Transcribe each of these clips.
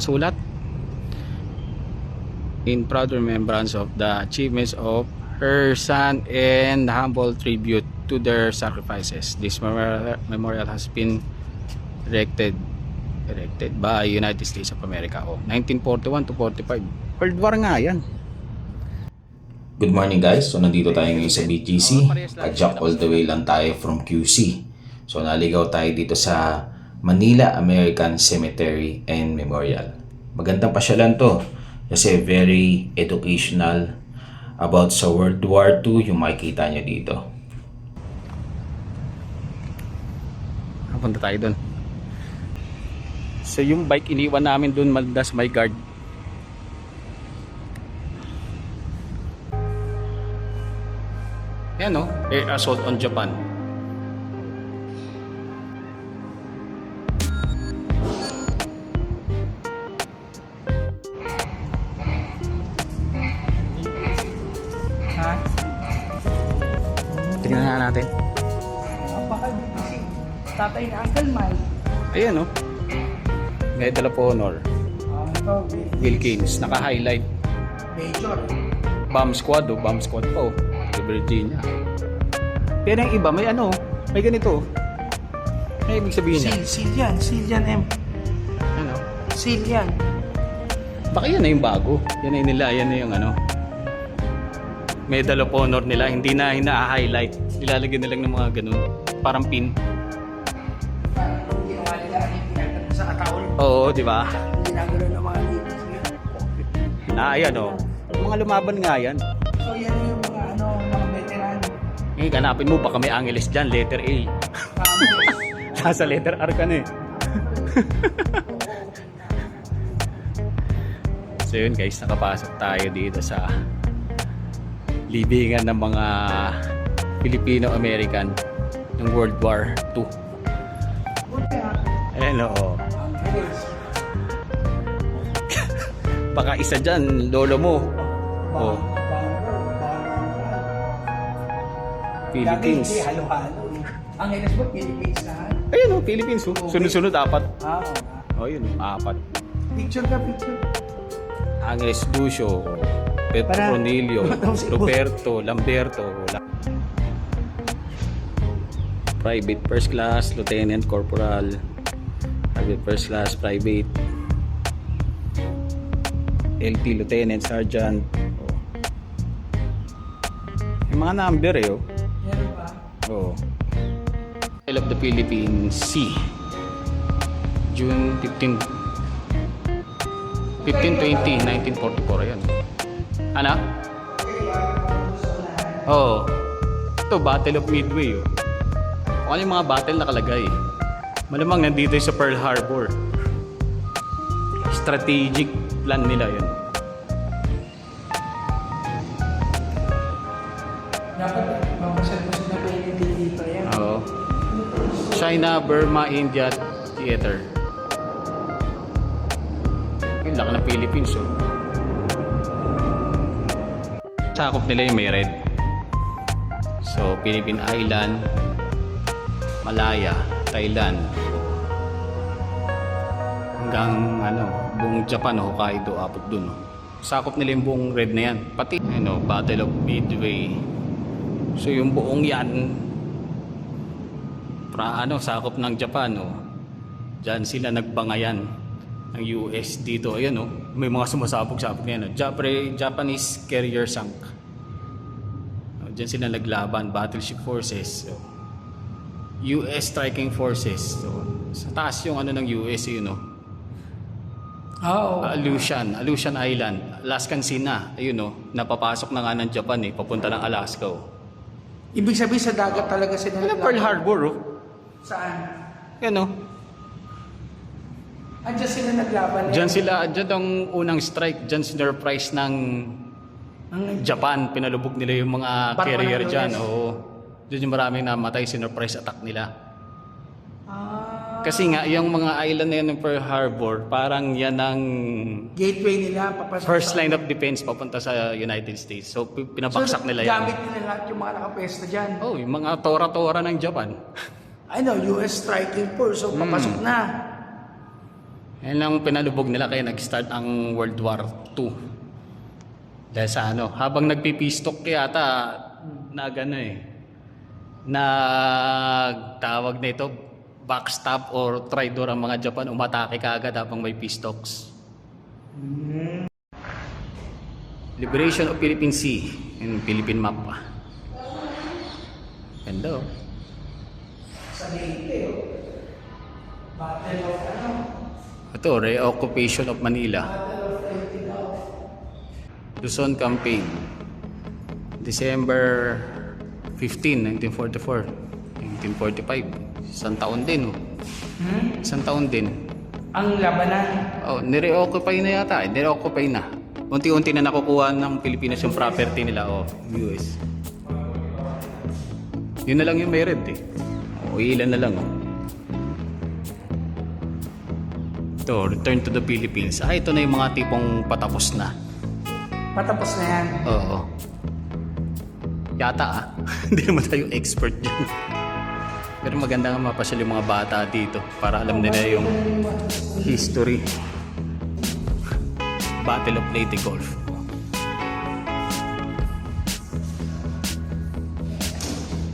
nakasulat. In proud remembrance of the achievements of her son and humble tribute to their sacrifices. This memorial, has been erected erected by United States of America. Oh, 1941 to 45. World War nga yan. Good morning guys. So nandito tayo ngayon sa BGC. Adjust all the way lang tayo from QC. So naligaw tayo dito sa Manila American Cemetery and Memorial. Magandang pasyalan to kasi very educational about sa World War II yung makikita nyo dito. Punta tayo doon. So yung bike iniwan namin doon maldas my guard. Yan no, air assault on Japan. Natin. Tatay ni Uncle Mike. Ayan no. Medal of Honor. Ito, Wilkins, naka-highlight. Major. Bomb squad o, bomb squad pa o. Sa Virginia. Pero yung iba, may ano, may ganito. May ibig sabihin niya. Seal, seal yan. Seal yan, M. Ano? Seal yan. Baka yan na yung bago. Yan na yung nila, yan na yung ano. Medal of Honor nila, hindi na hina-highlight. Nilalagyan na lang ng mga ganun. Parang pin. Parang ginawa nila, yung sa. Oo, di ba? Ginagano ng mga natives ngayon. Na, ayan o. Yung mga lumaban nga yan. So, yan yung mga, ano, mga veteran. Ngayon, ganapin mo, baka may Angeles dyan, letter A. Nasa letter R ka na eh. so yun guys, nakapasok tayo dito sa libingan ng mga Filipino-American ng World War II. Bilis. Baka isa dyan, lolo mo. Oh, Philippines. Halo-halo. Ang Enes mo, Philippines lahat. Ayan o, Philippines oh. Sunod-sunod apat. Ah, oo nga. Oh, yun, apat. Picture ka, picture. Angeles Lucio, Petro Para- Roberto, Lamberto, La- Private First Class, Lieutenant Corporal, Private First Class, Private, LT Lieutenant, Sergeant. Oh. Yung mga number eh, oh. Meron ba? Oh. Of the Philippines Sea. June 15 1520 1944 yan. Ano? Oh. Ito Battle of Midway oh. Kung ano yung mga battle nakalagay. Malamang nandito yung sa Pearl Harbor. Strategic plan nila yun. Dapat, sila kayo dito yan. Oo. China, Burma, India Theater. Yung laki ng Philippines, oh. Sakop nila yung may. So, Philippine Island, Malaya, Thailand, hanggang ano, buong Japan, Hokkaido, abot dun. Oh. Sakop nila yung buong red na yan. Pati, ano, Battle of Midway. So, yung buong yan, pra ano sakop ng Japan oh. Diyan sila nagbangayan ng US dito. Ayan oh. May mga sumasabog-sabog na yan. Oh. Japre, Japanese carrier sunk. Oh, diyan sila naglaban, battleship forces. So, US striking forces. So, sa taas yung ano ng US yun oh. Oo. Aleutian, Aleutian Island, Alaskan Sea na. Ayun oh, napapasok na nga ng Japan eh, papunta ng Alaska oh. Ibig sabihin sa dagat talaga sila. Ano Pearl Harbor oh. Saan? Yan oh. Andiyan sila naglaban. eh. Diyan sila, diyan ang unang strike, diyan sinurprise ng Japan, pinalubog nila yung mga Barko carrier ng diyan. US. Oo. Diyan yung maraming namatay, sinurprise attack nila. ah, Kasi nga, yung mga island na yan ng Pearl Harbor, parang yan ang gateway nila papasok. first line of defense papunta sa United States. So, pi- pinabaksak So, nila yan. Gamit nila lahat yung mga nakapwesto dyan. Oh, yung mga tora-tora ng Japan. Ano, US striking force. So, papasok Hmm. na. Yan ang pinalubog nila kaya nag-start ang World War II. Dahil sa ano, habang nagpipistok yata, na gano eh, nagtawag na ito, backstab or traitor ang mga Japan, umatake kaagad habang may pistocks. Liberation of Philippine Sea in Philippine map pa. Ganda oh. Sa Leyte, oh. Battle of ano? Ito, reoccupation of Manila. Luzon Campaign. December 15, 1944. 1945. Isang taon din, oh. Hmm? Isang taon din. Ang labanan. Oh, nire-occupy na yata. eh. Nire-occupy na. Unti-unti na nakukuha ng Pilipinas yung property nila, oh, US. Yun na lang yung may red, eh. O, ilan na lang, oh. Ito, return to the Philippines. Ah, ito na yung mga tipong patapos na. Patapos na yan. Oo. Yata ah. Hindi naman tayo expert dyan. Pero maganda nga mapasyal yung mga bata dito para alam nila yung history. Battle of Leyte Gulf.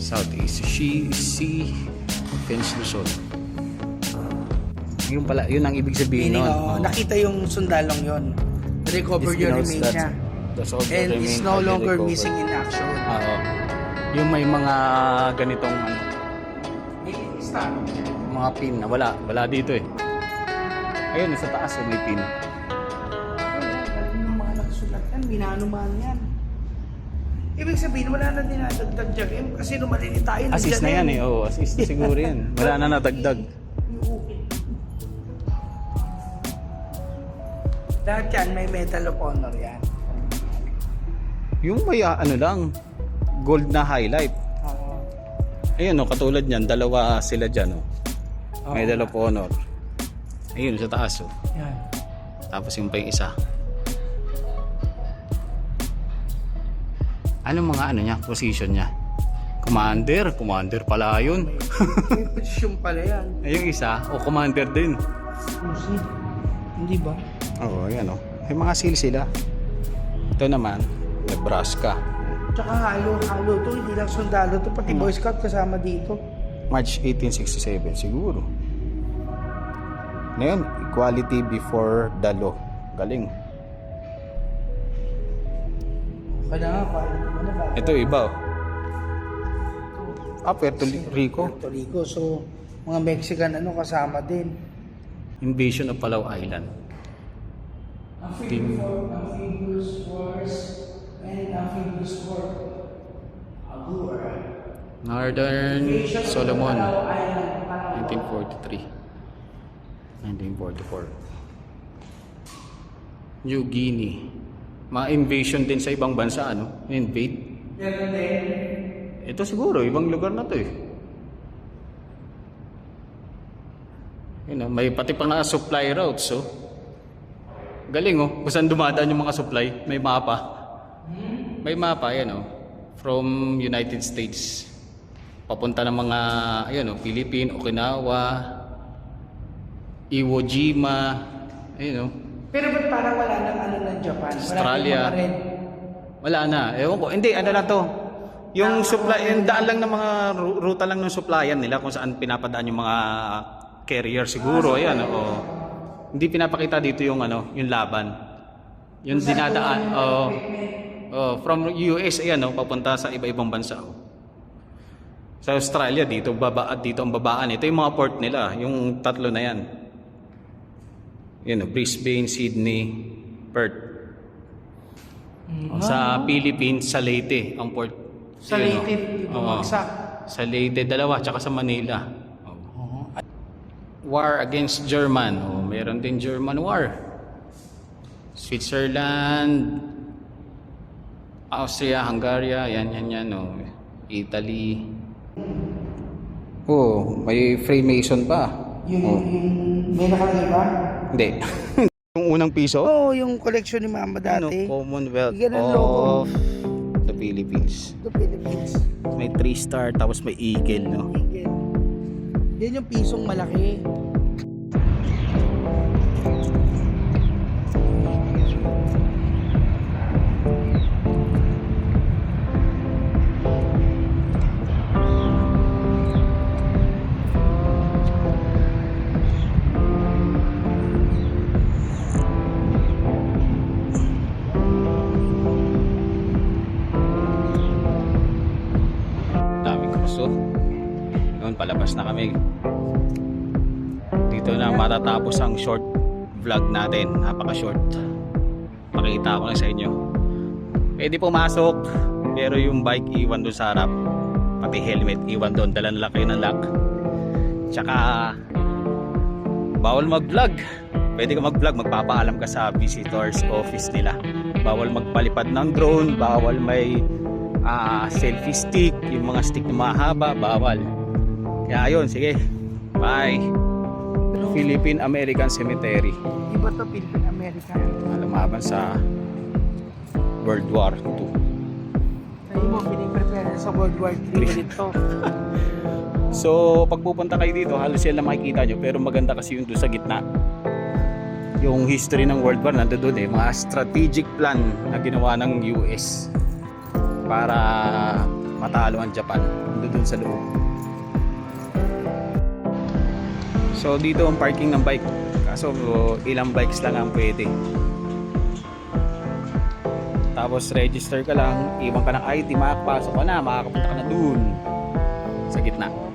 Southeast Sea, sea Defense Luzon. Yun pala, yun ang ibig sabihin Meaning, nun. oh, Oo. nakita yung sundalong yon. Recover This yung denotes remains that niya. the soldier And is no highly longer recovered. missing in action. Oo. Yung may mga ganitong ano, Stop. mga pin na wala. Wala dito eh. Ayun, sa taas oh, may pin. Yung mga nagsulat yan, minanuman yan. Ibig sabihin, wala na dinadagdag dyan. Eh, Kasi nung maliliit tayo, Assist na yan eh. Oo, assist na siguro yan. Wala na natagdag. Lahat yan, may Medal of Honor yan. Yung may ah, ano lang, gold na highlight. Oo. Ayun oh, katulad niyan, dalawa sila dyan oh. Medal of Honor. Ayun, sa taas oh. Yan. Tapos yung pa yung isa. Anong mga ano niya, position niya? Commander, commander pala yun. May posisyon pala yan. Ay, yung isa, o commander din. Hindi ba? Oo, yan o. May mga seal sila. Ito naman, Nebraska. Tsaka halo-halo to, hindi lang sundalo to, pati Boy Scout kasama dito. March 1867, siguro. Ngayon, equality before the law. Galing. Na ba? Ito iba oh. Ah, Puerto Rico. Puerto Rico, so mga Mexican ano kasama din. Invasion of Palau Island. Team- Amphibious Wars and Amphibious War. Agur. Northern Solomon. Island, 1943. 1944. New Guinea. Mga invasion din sa ibang bansa, ano? Invade. Meron din. Ito siguro, ibang lugar na to eh. Yun, oh, may pati pa nga supply routes, oh. Galing, oh. Kung saan dumadaan yung mga supply, may mapa. May mapa, yan, oh. From United States. Papunta ng mga, ayun, oh, Philippine, Okinawa, Iwo Jima, ayun, oh. Pero ba't parang wala nang ano ng Japan? Wala Australia. red. Wala na. Ewan ko. Hindi, ano na to. Yung supply, yung daan lang ng mga ru- ruta lang ng supplyan nila kung saan pinapadaan yung mga carrier siguro. Ayan, oo. Hindi pinapakita dito yung ano, yung laban. Yung dinadaan. Oh, oh, from US ayan, oh, papunta sa iba-ibang bansa. Oh. Sa Australia dito baba at dito ang babaan. Ito yung mga port nila, yung tatlo na yan. Yan, oh, Brisbane, Sydney, Perth. Oh, Sa Philippines, sa Leyte, ang port. Sa Yun, Leyte, oh. Sa Leyte, dalawa, tsaka sa Manila. War against German. Oh, meron din German war. Switzerland, Austria, Hungary, yan, yan, yan. Oh. Italy. Oh, may Freemason pa. Yung, Oh. yung, may nakalagay ba? Hindi. yung unang piso? Oo, oh, yung collection ni Mama Ano? dati. Commonwealth Ganun logo. of the Philippines. The Philippines. May 3 star tapos may eagle, no? Yan. Yan yung pisong malaki. Palabas na kami. Dito na matatapos ang short vlog natin. Napaka short. Pakita ko lang sa inyo. Pwede pumasok pero yung bike iwan doon sa harap. Pati helmet iwan doon. Dalan lang kayo ng lock. Tsaka bawal mag-vlog. Pwede ka mag-vlog, magpapaalam ka sa visitors office nila. Bawal magpalipad ng drone, bawal may ah, selfie stick, yung mga stick na mahaba, bawal. Kaya ayun, sige. Bye. Philippine American Cemetery. Iba to, Philippine American. Lumaban sa World War II. Sabi mo, piniprepare sa World War III ulit to. So, pag pupunta kayo dito, halos yan lang makikita nyo. Pero maganda kasi yung doon sa gitna. Yung history ng World War, nando doon eh. Mga strategic plan na ginawa ng US para matalo ang Japan. Nando doon sa loob. So, dito ang parking ng bike. Kaso, ilang bikes lang ang pwede. Tapos, register ka lang. Iwan ka ng ID, makakapasok ka na. Makakapunta ka na doon sa gitna.